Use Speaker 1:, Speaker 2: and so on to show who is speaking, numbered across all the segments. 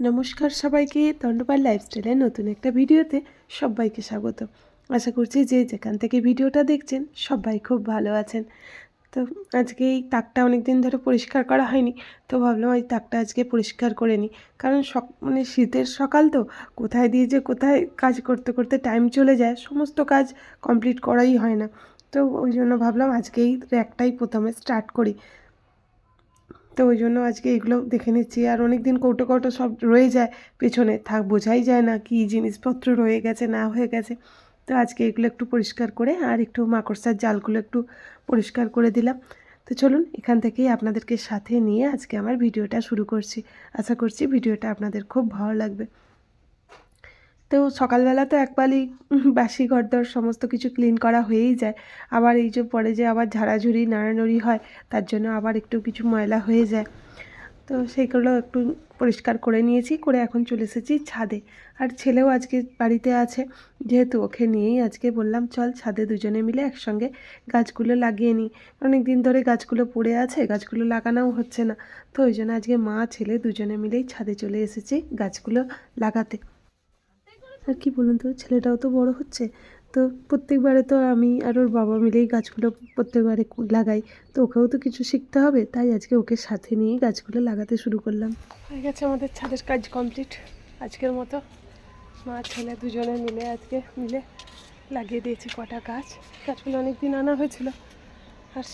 Speaker 1: নমস্কার সবাইকে দণ্ডপাল লাইফস্টাইলের নতুন একটা ভিডিওতে সবাইকে স্বাগত। আশা করছি যে যেখান থেকে ভিডিওটা দেখছেন সবাই খুব ভালো আছেন। তো আজকে এই তাকটা অনেক দিন ধরে পরিষ্কার করা হয়নি, তো ভাবলাম এই তাকটা আজকে পরিষ্কার করে নিই। কারণ সক মানে শীতের সকাল তো, কোথায় দিয়ে যে কোথায় কাজ করতে করতে টাইম চলে যায়, সমস্ত কাজ কমপ্লিট করাই হয় না। তো ওই জন্য ভাবলাম আজকেই র্যাকটাই প্রথমে স্টার্ট করি। তো ওই জন্য আজকে এগুলো দেখে নিচ্ছি। আর অনেক দিন কৌটো কৌটো সব রয়ে যায় পেছনে। থাক, বোঝাই যায় না কি জিনিসপত্র রয়ে গেছে, না হয়ে গেছে। তো আজকে এগুলো একটু পরিষ্কার করে আর একটু মাকড়সার জালগুলো একটু পরিষ্কার করে দিলাম। তো চলুন, এখান থেকেই আপনাদেরকে সাথে নিয়ে আজকে আমার ভিডিওটা শুরু করছি। আশা করছি ভিডিওটা আপনাদের খুব ভালো লাগবে। তো সকালবেলা তো একবারই বাসি ঘরদর সমস্ত কিছু ক্লিন করা হয়েই যায়। আবার এই যে পরে যে আবার ঝাড়াঝুড়ি, নাড়ানড়ি হয়, তার জন্য আবার একটু কিছু ময়লা হয়ে যায়। তো সেইগুলো একটু পরিষ্কার করে নিয়েছি, করে এখন চলে এসেছি ছাদে। আর ছেলেও আজকে বাড়িতে আছে, যেহেতু ওকে নিয়েই আজকে বললাম, চল ছাদে দুজনে মিলে একসঙ্গে গাছগুলো লাগিয়ে নিই। অনেক দিন ধরে গাছগুলো পড়ে আছে, গাছগুলো লাগানোও হচ্ছে না। তো ওই জন্য আজকে মা, ছেলে দুজনে মিলেই ছাদে চলে এসেছি গাছগুলো লাগাতে। আর কি বলুন তো? ছেলেটাও তো বড় হচ্ছে। তো প্রত্যেকবারে তো আমি আর ওর বাবা মিলেই গাছগুলো প্রত্যেকবারে লাগাই। তো ওকেও তো কিছু শিখতে হবে, তাই আজকে ওকে সাথে নিয়েই গাছগুলো লাগাতে শুরু করলাম। হয়ে গেছে আমাদের ছাদের কাজ কমপ্লিট। আজকের মতো মা, ছেলে দুজনে মিলে আজকে মিলে লাগিয়ে দিয়েছি কটা গাছ। গাছগুলো অনেক দিন আনা হয়েছিল। আর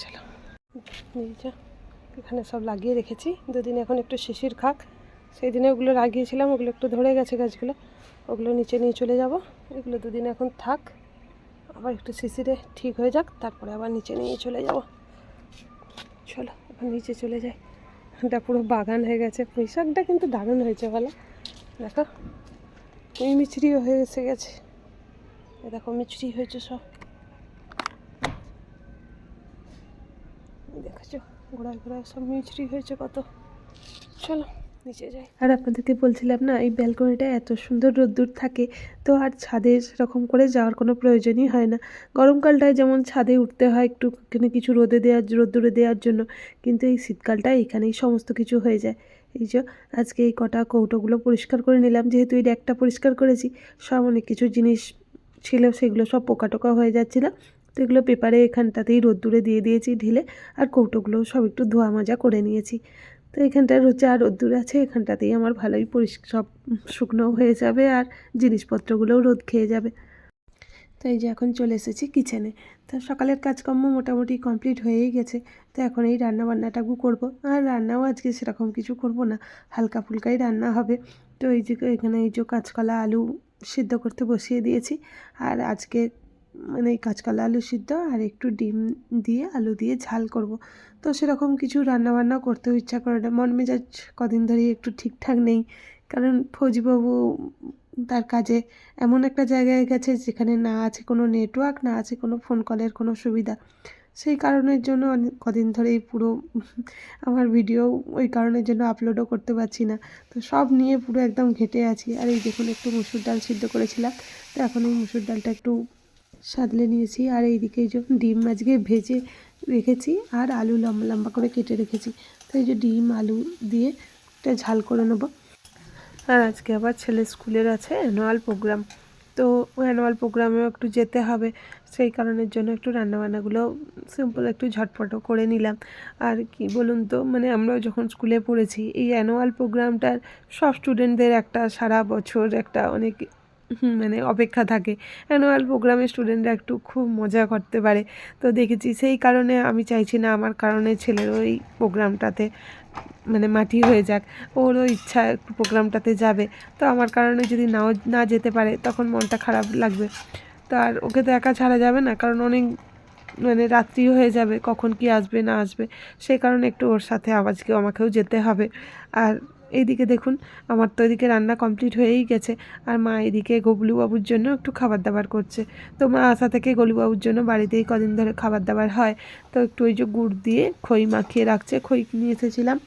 Speaker 1: চলো এখানে সব লাগিয়ে রেখেছি। দুদিন এখন একটু শিশির খাক। সেই দিনে ওগুলো লাগিয়েছিলাম ওগুলো একটু ধরে গেছে গাছগুলো। ওগুলো নিচে নিয়ে চলে যাব। এগুলো দুদিন এখন থাক। আবার একটু শিশিরে ঠিক হয়ে যাক, তারপরে আবার নিচে নিয়ে চলে যাব। চলো এখন নিচে চলে যাই। এটা পুরো বাগান হয়ে গেছে। পুঁই শাকটা কিন্তু দারুণ হয়েছে, বলো। দেখো, পুঁই মিচড়িও হয়ে এসে গেছে। দেখো মিচড়ি হয়েছে সব। দেখেছ? ঘোড়ায় ঘোড়ায় সব মিচড়ি হয়েছে কত। চলো। নিচে যাই। আর আপনাদেরকে বলছিলাম না, এই ব্যালকনিটা এত সুন্দর রোদ্দুর থাকে, তো আর ছাদে সেরকম করে যাওয়ার কোনো প্রয়োজনই হয় না। গরমকালটায় যেমন ছাদে উঠতে হয় একটু এখানে কিছু রোদে দেওয়ার, রোদ্দুরে দেওয়ার জন্য, কিন্তু এই শীতকালটায় এখানেই সমস্ত কিছু হয়ে যায়। এই যে, আজকে এই কটা কৌটোগুলো পরিষ্কার করে নিলাম, যেহেতু এই র্যাকটা পরিষ্কার করেছি, সব অনেক কিছু জিনিস ছিল, সেগুলো সব পোকা টোকা হয়ে যাচ্ছিল, তো এগুলো পেপারে এখানটাতেই রোদ্দুরে দিয়ে দিয়েছি ঢিলে, আর কৌটোগুলো সব একটু ধোয়া মাজা করে নিয়েছি। তো এখানটার হচ্ছে আর রোদ্দুর আছে, এখানটাতেই আমার ভালোই পরিষ্কার সব শুকনো হয়ে যাবে আর জিনিসপত্রগুলোও রোদ খেয়ে যাবে। তো এই যে এখন চলে এসেছি কিচেনে। তো সকালের কাজকর্ম মোটামুটি কমপ্লিট হয়েই গেছে। তো এখন এই রান্না বান্নাটাকু করব। আর রান্নাও আজকে সেরকম কিছু করব না হালকা ফুলকাই রান্না হবে। তো এই যে এখানে এই যে কাঁচকলা, আলু সিদ্ধ করতে বসিয়ে দিয়েছি। আর আজকে মানে কাঁচকলা, আলু সিদ্ধ আর একটু ডিম দিয়ে আলু দিয়ে ঝাল করব। তো সেরকম কিছু রান্নাবান্না করতেও ইচ্ছা করে না। মন মেজাজ কদিন ধরেই একটু ঠিকঠাক নেই। কারণ ফৌজিবাবু তার কাজে এমন একটা জায়গায় গেছে যেখানে না আছে কোনো নেটওয়ার্ক না আছে কোনো ফোন কলের কোনো সুবিধা। সেই কারণের জন্য কদিন ধরেই পুরো আমার ভিডিও ওই কারণের জন্য আপলোডও করতে পারছি না। তো সব নিয়ে পুরো একদম ঘেটে আছি। আর এই দেখুন, একটু মুসুর ডাল সিদ্ধ করেছিলাম। তো এখন এই মুসুর ডালটা একটু সাদলে নিয়েছি আর এইদিকে এই যে ডিম আজকে ভেজে রেখেছি আর আলু লম্বা লম্বা করে কেটে রেখেছি। তো এই যে ডিম, আলু দিয়ে একটা ঝাল করে নেব। আর আজকে আবার ছেলে স্কুলের আছে অ্যানুয়াল প্রোগ্রাম। তো অ্যানুয়াল প্রোগ্রামেও একটু যেতে হবে। সেই কারণের জন্য একটু রান্নাবান্নাগুলো সিম্পল একটু ঝটপটও করে নিলাম। আর কি বলুন তো মানে আমরা যখন স্কুলে পড়েছি, এই অ্যানুয়াল প্রোগ্রামটার সব স্টুডেন্টদের একটা সারা বছর একটা অনেক মানে অপেক্ষা থাকে। অ্যানুয়াল প্রোগ্রামে স্টুডেন্টরা একটু খুব মজা করতে পারে। তো দেখেছি সেই কারণে আমি চাইছি না আমার কারণে ছেলের ওই প্রোগ্রামটাতে মানে মাটি হয়ে যাক। ওরও ইচ্ছা একটু প্রোগ্রামটাতে যাবে। তো আমার কারণে যদি নাও, না যেতে পারে তখন মনটা খারাপ লাগবে। তো আর ওকে তো একা ছাড়া যাবে না, কারণ অনেক মানে রাত্রিও হয়ে যাবে, কখন কি আসবে, না আসবে। সেই কারণে একটু ওর সাথে আজকে আমাকেও যেতে হবে। আর এইদিকে দেখুন, আমার তো এদিকে রান্না কমপ্লিট হয়েই গেছে। আর মা এদিকে গবলুবাবুর জন্য একটু খাবার দাবার করছে। তো মা আসা থেকে গলুবাবুর জন্য বাড়িতেই কদিন ধরে খাবার দাবার হয়। তো একটু ওই যে গুড় দিয়ে খই মাখিয়ে রাখছে। খই নিয়ে এসেছিলাম।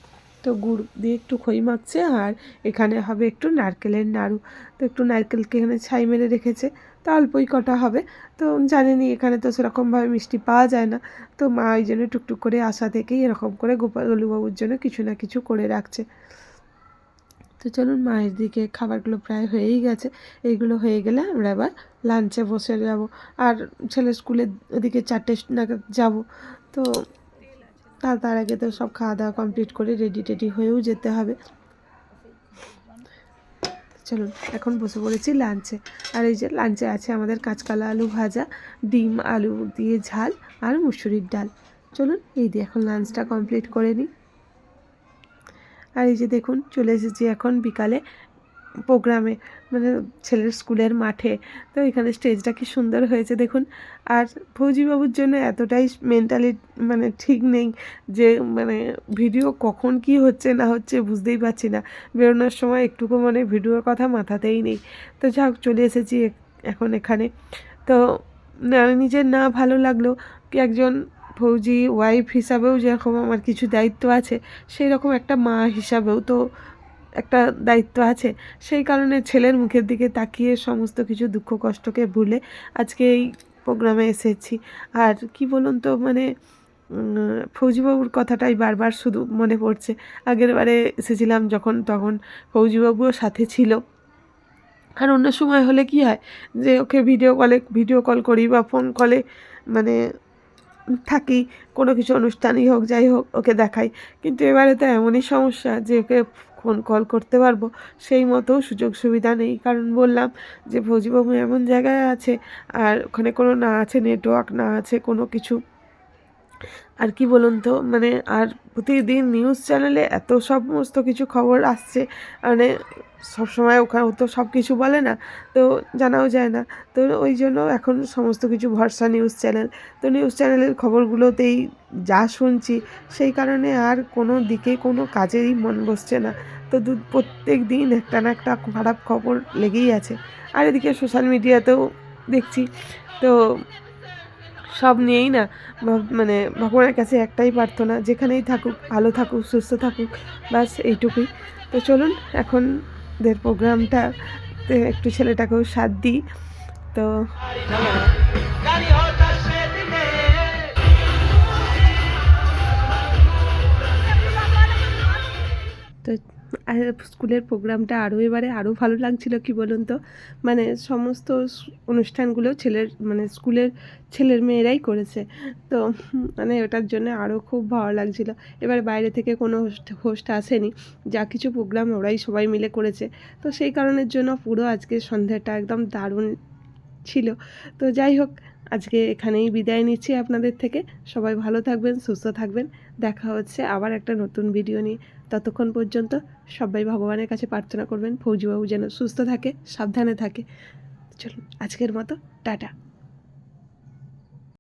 Speaker 1: তো গুড় দিয়ে একটু খই মাখছে আর এখানে হবে একটু নারকেলের নাড়ু। তো একটু নারকেলকে এখানে ছাই মেরে রেখেছে। তো অল্পই কটা হবে। তো জানেনি এখানে তো সেরকমভাবে মিষ্টি পাওয়া যায় না। তো মা ওই জন্য টুকটুক করে আসা থেকেই এরকম করে গোপাল গলুবাবুর জন্য কিছু না কিছু করে রাখছে। তো চলুন মায়ের দিকে খাবারগুলো প্রায় হয়েই গেছে। এইগুলো হয়ে গেলে আমরা এবার লাঞ্চে বসে যাব। আর ছেলে স্কুলের ওদিকে চারটে নাগাদ যাব। তো তার তার আগে তো সব খাওয়া দাওয়া কমপ্লিট করে রেডি টেডি হয়েও যেতে হবে। চলুন, এখন বসে পড়েছি লাঞ্চে আর এই যে লাঞ্চে আছে আমাদের কাঁচকলা আলু ভাজা, ডিম, আলু দিয়ে ঝাল আর মুসুরির ডাল। চলুন, এই দিয়ে এখন লাঞ্চটা কমপ্লিট করে নিই। আর এই যে দেখুন, চলে এসেছি এখন বিকালে প্রোগ্রামে মানে ছেলের স্কুলের মাঠে। তো এখানে স্টেজটা কি সুন্দর হয়েছে দেখুন। আর ফৌজিবাবুর জন্য এতটাই মেন্টালি মানে ঠিক নেই যে মানে ভিডিও কখন কি হচ্ছে না হচ্ছে বুঝতেই পারছি না। বেরোনোর সময় একটুকু মানে ভিডিওর কথা মাথাতেই নেই। তো যা হোক চলে এসেছি এখন এখানে। তো নিজের না ভালো লাগল কি একজন ফৌজি ওয়াইফ হিসাবেও যেরকম আমার কিছু দায়িত্ব আছে সেই রকম একটা মা হিসাবেও তো একটা দায়িত্ব আছে। সেই কারণে ছেলের মুখের দিকে তাকিয়ে সমস্ত কিছু দুঃখ কষ্টকে ভুলে আজকে এই প্রোগ্রামে এসেছি। আর কি বলুন তো মানে ফৌজিবাবুর কথাটাই বারবার শুধু মনে পড়ছে। আগের বারে এসেছিলাম যখন, তখন ফৌজিবাবুও সাথে ছিল। আর অন্য সময় হলে কি হয় যে, ওকে ভিডিও কলে ভিডিও কল করি বা ফোন কলে মানে থাকি, কোনো কিছু অনুষ্ঠানই হোক, যাই হোক, ওকে দেখাই। কিন্তু এবারে তো এমনই সমস্যা যে ওকে ফোন কল করতে পারব, সেই মতো সুযোগ সুবিধা নেই। কারণ বললাম যে ফৌজিবাবু এমন জায়গায় আছে, আর ওখানে কোনো না আছে নেটওয়ার্ক না আছে, কোনো কিছু। আর কি বলুন তো মানে আর প্রতিদিন নিউজ চ্যানেলে এত সমস্ত কিছু খবর আসছে মানে সবসময় ওখানে তো সব কিছু বলে না, তো জানাও যায় না। তো ওই জন্য এখন সমস্ত কিছু ভরসা নিউজ চ্যানেল তো নিউজ চ্যানেলের খবরগুলোতেই যা শুনছি, সেই কারণে আর কোনো দিকে কোনো কাজেরই মন বসছে না। তো দু, প্রত্যেক দিন একটা না একটা খারাপ খবর লেগেই আছে। আর এদিকে সোশ্যাল মিডিয়াতেও দেখছি, তো সব নিয়েই না মানে ভগবানের কাছে একটাই প্রার্থনা, যেখানেই থাকুক, ভালো থাকুক, সুস্থ থাকুক, ব্যাস এইটুকুই। তো চলুন, এখন দের প্রোগ্রামটা একটু ছেলেটাকেও সাথ দিই। তো স্কুলের প্রোগ্রামটা আরও এবারে আরও ভালো লাগছিল, কি বলুন তো? মানে সমস্ত অনুষ্ঠানগুলো ছেলের মানে স্কুলের ছেলের মেয়েরাই করেছে। তো মানে ওটার জন্য আরও খুব ভালো লাগছিল। এবার বাইরে থেকে কোনো হোস্ট হোস্ট আসেনি, যা কিছু প্রোগ্রাম ওরাই সবাই মিলে করেছে। তো সেই কারণের জন্য পুরো আজকে সন্ধ্যাটা একদম দারুণ ছিল। তো যাই হোক আজকে এখানেই বিদায় নিচ্ছি আপনাদের থেকে। সবাই ভালো থাকবেন, সুস্থ থাকবেন। দেখা হচ্ছে আবার একটা নতুন ভিডিও নিয়ে। ততক্ষণ পর্যন্ত সবাই ভগবানের কাছে প্রার্থনা করবেন, ফৌজিবাবু যেন সুস্থ থাকে, সাবধানে থাকে। চলুন, আজকের মতো, টাটা।